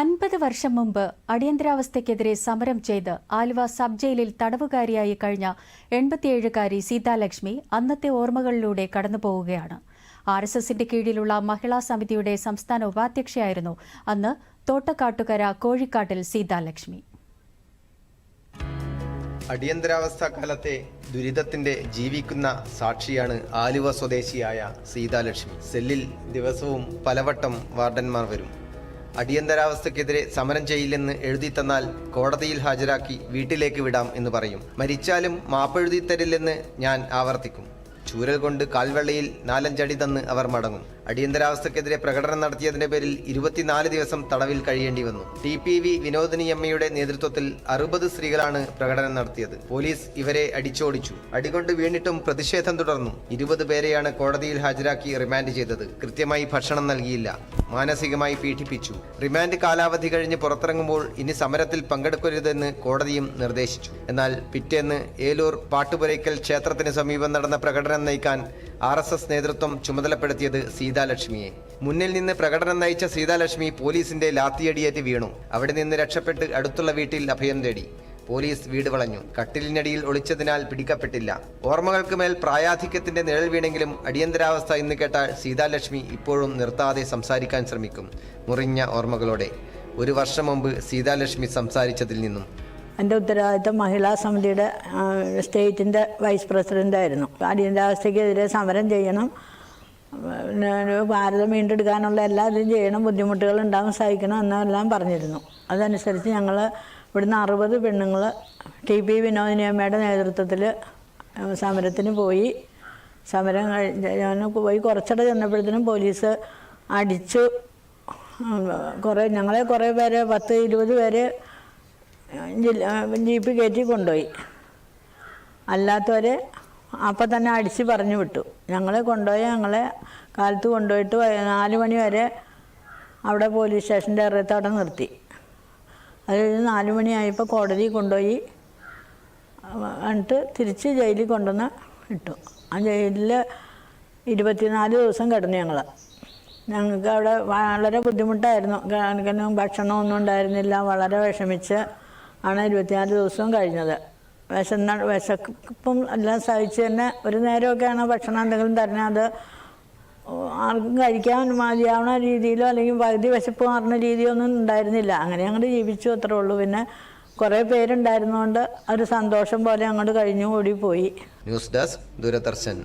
അൻപത് വർഷം മുമ്പ് അടിയന്തരാവസ്ഥയ്ക്കെതിരെ സമരം ചെയ്ത് ആലുവ സബ് ജയിലിൽ തടവുകാരിയായി കഴിഞ്ഞ എൺപത്തിയേഴുകാരി സീതാലക്ഷ്മി അന്നത്തെ ഓർമ്മകളിലൂടെ കടന്നുപോവുകയാണ്. ആർ എസ് എസിന്റെ കീഴിലുള്ള മഹിളാ സമിതിയുടെ സംസ്ഥാന ഉപാധ്യക്ഷയായിരുന്നു അന്ന് തോട്ടക്കാട്ടുകര കോഴിക്കാട്ടിൽ സീതാലക്ഷ്മി. അടിയന്തരാവസ്ഥ കാലത്തെ ദുരിതത്തിന്റെ ജീവിക്കുന്ന സാക്ഷിയാണ് ആലുവ സ്വദേശിയായ സീതാലക്ഷ്മി. സെല്ലിൽ ദിവസവും പലവട്ടം വാർഡന്മാർ വരും. അടിയന്തരാവസ്ഥക്കെതിരെ സമരം ചെയ്യില്ലെന്ന് എഴുതി തന്നാൽ കോടതിയിൽ ഹാജരാക്കി വീട്ടിലേക്ക് വിടാം എന്ന് പറയും. മരിച്ചാലും മാപ്പെഴുതി തരില്ലെന്ന് ഞാൻ ആവർത്തിക്കും. ചൂരൽ കൊണ്ട് കാൽവെള്ളയിൽ നാലഞ്ചടി തന്ന് അവർ മടങ്ങും. അടിയന്തരാവസ്ഥക്കെതിരെ പ്രകടനം നടത്തിയതിന്റെ പേരിൽ ഇരുപത്തിനാല് ദിവസം തടവിൽ കഴിയേണ്ടി വന്നു. ടി പി വി വിനോദിനി അമ്മയുടെ നേതൃത്വത്തിൽ അറുപത് സ്ത്രീകളാണ് പ്രകടനം നടത്തിയത്. പോലീസ് ഇവരെ അടിച്ചോടിച്ചു. അടികൊണ്ട് വീണിട്ടും പ്രതിഷേധം തുടർന്നു ഇരുപത് പേരെയാണ് കോടതിയിൽ ഹാജരാക്കി റിമാൻഡ് ചെയ്തത്. കൃത്യമായി ഭക്ഷണം നൽകിയില്ല. മാനസികമായി പീഡിപ്പിച്ചു. റിമാൻഡ് കാലാവധി കഴിഞ്ഞ് പുറത്തിറങ്ങുമ്പോൾ ഇനി സമരത്തിൽ പങ്കെടുക്കരുതെന്ന് കോടതിയും നിർദ്ദേശിച്ചു. എന്നാൽ പിറ്റേന്ന് ഏലൂർ പാട്ടുപുരയ്ക്കൽ ക്ഷേത്രത്തിന് സമീപം നടന്ന പ്രകടനം നയിക്കാൻ ആർ എസ് എസ് നേതൃത്വം ചുമതലപ്പെടുത്തിയത് സീതാലക്ഷ്മിയെ. മുന്നിൽ നിന്ന് പ്രകടനം നയിച്ച സീതാലക്ഷ്മി പോലീസിന്റെ ലാത്തിയടിയേറ്റ് വീണു. അവിടെ നിന്ന് രക്ഷപ്പെട്ട് അടുത്തുള്ള വീട്ടിൽ അഭയം തേടി. പോലീസ് വീട് വളഞ്ഞു. കട്ടിലിനടിയിൽ ഒളിച്ചതിനാൽ പിടിക്കപ്പെട്ടില്ല. ഓർമ്മകൾക്ക് മേൽ പ്രായാധിക്യത്തിന്റെ നിഴൽ വീണെങ്കിലും അടിയന്തരാവസ്ഥ എന്ന് കേട്ടാൽ സീതാലക്ഷ്മി ഇപ്പോഴും നിർത്താതെ സംസാരിക്കാൻ ശ്രമിക്കും. മുറിഞ്ഞ ഓർമ്മകളോടെ. ഒരു വർഷം മുമ്പ് സീതാലക്ഷ്മി സംസാരിച്ചതിൽ നിന്നും എന്റെ ഉത്തരവാദിത്തം മഹിളാ സമിതിയുടെ സ്റ്റേറ്റിന്റെ വൈസ് പ്രസിഡന്റായിരുന്നു അടിയന്തരാവസ്ഥയ്ക്കെതിരെ സമരം ചെയ്യണം. ഭാരതം വീണ്ടെടുക്കാനുള്ള എല്ലാ ഇതും ചെയ്യണം ബുദ്ധിമുട്ടുകൾ ഉണ്ടാകും സഹിക്കണം എന്നെല്ലാം പറഞ്ഞിരുന്നു. അതനുസരിച്ച് ഞങ്ങൾ ഇവിടുന്ന് അറുപത് പെണ്ണുങ്ങൾ ടി പി വിനോദിനിയമ്മയുടെ നേതൃത്വത്തിൽ സമരത്തിന് പോയി. സമരം ഞാൻ പോയി. കുറച്ചിടെ ചെന്നപ്പോഴത്തേനും പോലീസ് അടിച്ചു. കുറേ ഞങ്ങളെ കുറേ പേരെ പത്ത് ഇരുപത് പേര് ജീപ്പ് കയറ്റി കൊണ്ടുപോയി. അല്ലാത്തവരെ അപ്പം തന്നെ അടിച്ച് പറഞ്ഞു വിട്ടു. ഞങ്ങളെ കൊണ്ടുപോയി ഞങ്ങളെ കാലത്ത് കൊണ്ടുപോയിട്ട് നാല് മണി വരെ അവിടെ പോലീസ് സ്റ്റേഷന്റെ ഇറയത്ത് അവിടെ നിർത്തി. അത് കഴിഞ്ഞ് നാല് മണിയായപ്പോൾ കോടതി കൊണ്ടുപോയി എന്നിട്ട് തിരിച്ച് ജയിലിൽ കൊണ്ടുവന്ന് ഇട്ടു. ആ ജയിലിൽ ഇരുപത്തിനാല് ദിവസം കിടന്നു ഞങ്ങൾ ഞങ്ങൾക്ക് അവിടെ വളരെ ബുദ്ധിമുട്ടായിരുന്നു. ഭക്ഷണമൊന്നും ഉണ്ടായിരുന്നില്ല. വളരെ വിഷമിച്ച് ആണ് ഇരുപത്തിനാല് ദിവസവും കഴിഞ്ഞത്. വിശന്ന വിശക്കും എല്ലാം സഹിച്ച് തന്നെ ഒരു നേരമൊക്കെയാണ് ഭക്ഷണം എന്തെങ്കിലും തരണേ അത് ആർക്കും കഴിക്കാൻ മതിയാവുന്ന രീതിയിലോ അല്ലെങ്കിൽ പകുതി വിശപ്പ് മാറുന്ന രീതിയോ ഒന്നും ഉണ്ടായിരുന്നില്ല. അങ്ങനെ അങ്ങോട്ട് ജീവിച്ചു അത്രേ ഉള്ളൂ. പിന്നെ കുറേ പേരുണ്ടായിരുന്നുകൊണ്ട് ഒരു സന്തോഷം പോലെ അങ്ങോട്ട് കഴിഞ്ഞു ഓടിപ്പോയി പോയി. News desk Doordarshan.